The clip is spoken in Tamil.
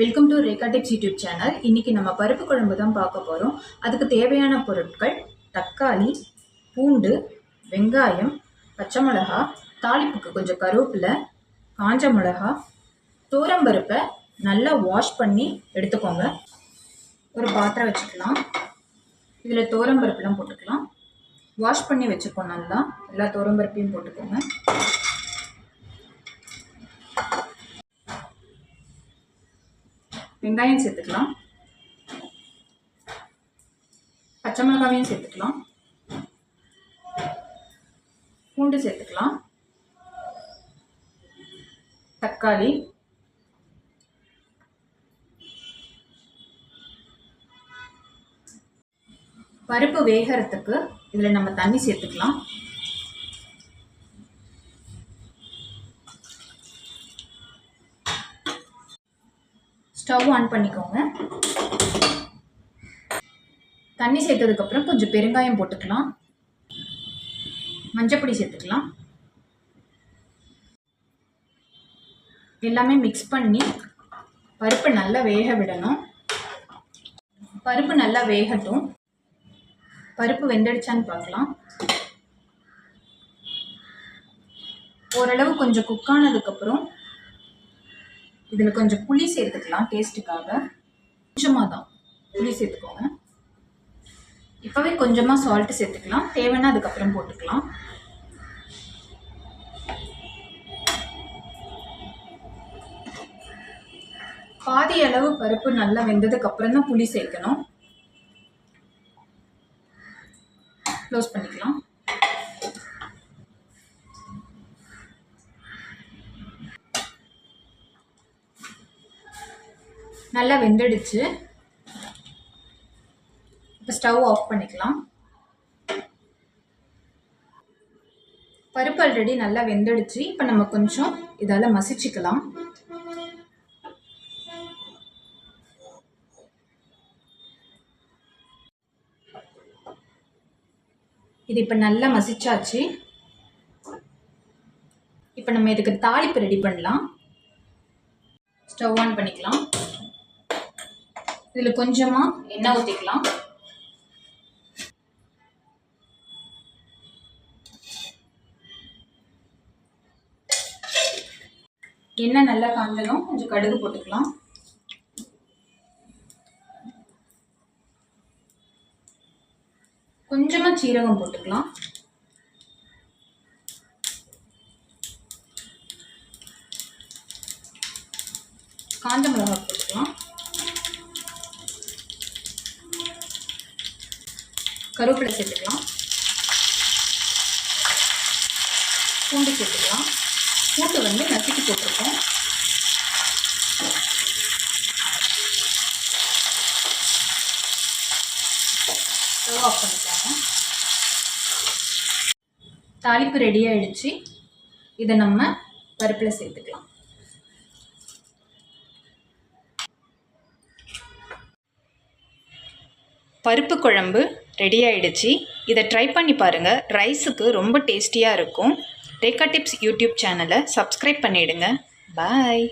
Welcome to Rekha tips YouTube channel இன்றைக்கி நம்ம பருப்பு குழம்பு தான் பார்க்க போகிறோம் அதுக்கு தேவையான பொருட்கள் தக்காளி பூண்டு வெங்காயம் பச்சை மிளகா தாளிப்புக்கு கொஞ்சம் கருவேப்பிலை காஞ்ச மிளகா பருப்பை நல்லா வாஷ் பண்ணி எடுத்துக்கோங்க. ஒரு பாத்திரம் வச்சுக்கலாம். இதில் தோரம்பருப்புலாம் போட்டுக்கலாம். வாஷ் பண்ணி வச்சுக்கோ நல்லா. எல்லா பருப்பையும் போட்டுக்கோங்க. வெங்காயம் சேர்த்துக்கலாம். பச்சை மிளகாவையும் சேர்த்துக்கலாம். பூண்டு சேர்த்துக்கலாம். தக்காளி. பருப்பு வேகிறதுக்கு இதில் நம்ம தண்ணி சேர்த்துக்கலாம். ஸ்டவ் ஆன் பண்ணிக்கோங்க. தண்ணி சேர்த்ததுக்கப்புறம் கொஞ்சம் பெருங்காயம் போட்டுக்கலாம். மஞ்சப்பொடி சேர்த்துக்கலாம். எல்லாமே மிக்ஸ் பண்ணி பருப்பு நல்லா வேக விடணும். பருப்பு நல்லா வேகட்டும். பருப்பு வெந்தடிச்சான்னு பார்க்கலாம். ஓரளவு கொஞ்சம் குக்கானதுக்கப்புறம் இதில் கொஞ்சம் புளி சேர்த்துக்கலாம் டேஸ்ட்டுக்காக கொஞ்சமாக தான் புளி சேர்த்துக்கோங்க. இப்போவே கொஞ்சமாக சால்ட்டு சேர்த்துக்கலாம். தேவைன்னா அதுக்கப்புறம் போட்டுக்கலாம். பாதி அளவு பருப்பு நல்லா வெந்ததுக்கு அப்புறம் தான் புளி சேர்க்கணும். க்ளோஸ் பண்ணிக்கலாம். நல்லா வெந்துடுச்சு. இப்போ ஸ்டவ் ஆஃப் பண்ணிக்கலாம். பருப்பு ஆல்ரெடி நல்லா வெந்துடுச்சு. இப்போ நம்ம கொஞ்சம் இதால் மசிச்சுக்கலாம். இது இப்போ நல்லா மசிச்சாச்சு. இப்போ நம்ம இதுக்கு தாளிப்பு ரெடி பண்ணலாம். ஸ்டவ் ஆன் பண்ணிக்கலாம். இதில் கொஞ்சமாக எண்ணெய் ஊற்றிக்கலாம் எண்ணெய் நல்லா காஞ்சதும் கொஞ்சம் கடுகு போட்டுக்கலாம். கொஞ்சமாக சீரகம் போட்டுக்கலாம். காஞ்ச மிளகாய் கருவேப்பிலை சேர்த்துக்கலாம். பூண்டு சேர்த்துக்கலாம். பூண்டு வந்து நசுக்கி போட்டிருக்கோம். ஸ்டவ் ஆஃப் பண்ணிக்கோங்க. தாளிப்பு ரெடி ஆகிடுச்சு இதை நம்ம பருப்பில் சேர்த்துக்கலாம். பருப்பு குழம்பு ரெடி ஆகிடுச்சி இதை ட்ரை பண்ணி பாருங்கள் ரைஸுக்கு ரொம்ப டேஸ்டியாக இருக்கும். ரேகா டிப்ஸ் யூடியூப் சேனலை சப்ஸ்கிரைப் பண்ணிவிடுங்க பாய்